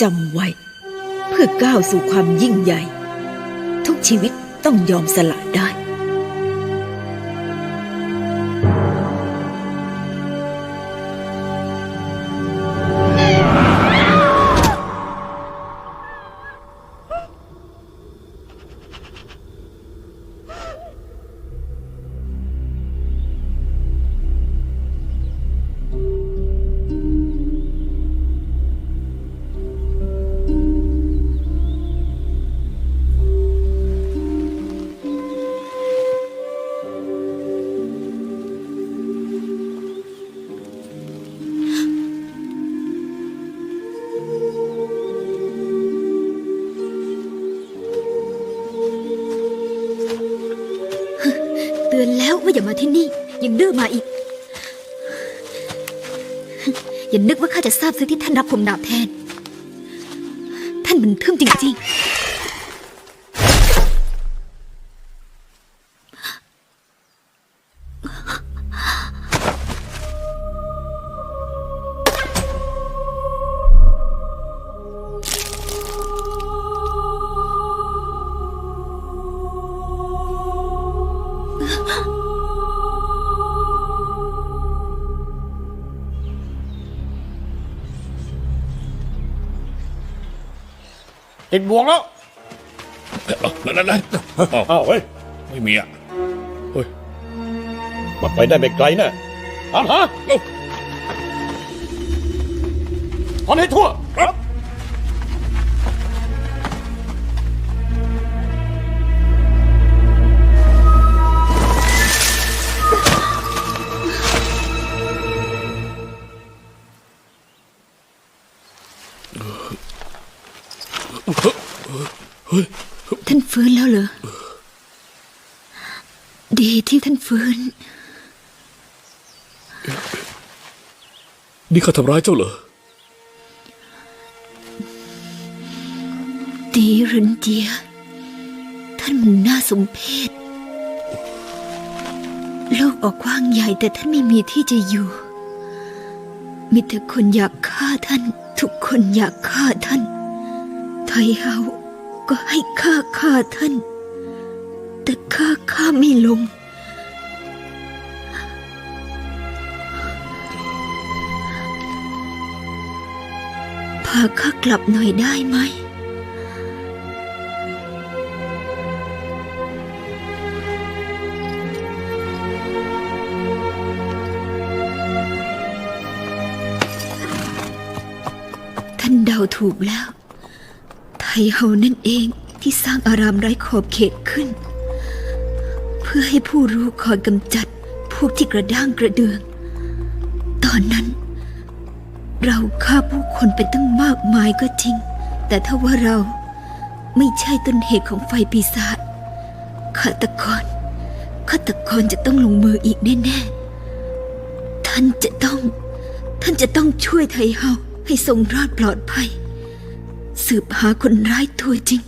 จำไว้ เพื่อก้าวสู่ความยิ่งใหญ่ ทุกชีวิตต้องยอมสละได้ อนแล้วว่าอย่ามาที่นี่ ยังดื้อมาอีก อย่านึกว่าข้าจะทราบซึ้งที่ท่านรับผมดาบแทน ท่านมันทึ่มจริง ติดบวกแล้วนั่นนั่นอ้าวเฮ้ยไม่มีอะเฮ้ยมันไปได้ไม่ไกลแน่ตามหาเอ้าถอนให้ทั่วครับ ท่านฟื้นแล้วเหรอ ดีที่ท่านฟื้น นี่ข้าทำร้ายเจ้าเหรอดีรินเจีย ท่านมันน่าสมเพชโลกออกกว้างใหญ่แต่ท่านไม่มีที่จะอยู่ มีแต่คนอยากฆ่าท่าน ทุกคนอยากฆ่าท่าน ไทเฮาก็ให้ฆ่าฆ่าท่าน แต่ฆ่าฆ่าไม่ลง พาข้ากลับหน่อยได้ไหมท่านเดาถูกแล้ว ไทเฮานั่นเองที่สร้างอารามไร้ขอบเขตขึ้น เพื่อให้ผู้รู้คอยกำจัดพวกที่กระด้างกระเดือง ตอนนั้น เราฆ่าผู้คนไปตั้งมากมายก็จริง แต่ถ้าว่าเราไม่ใช่ต้นเหตุของไฟปีศาจฆาตกรฆาตกรจะต้องลงมืออีกแน่ๆ ท่านจะต้อง ท่านจะต้องช่วยไทยเฮาให้ทรงรอดปลอดภัย สืบหาคนร้ายตัวจริง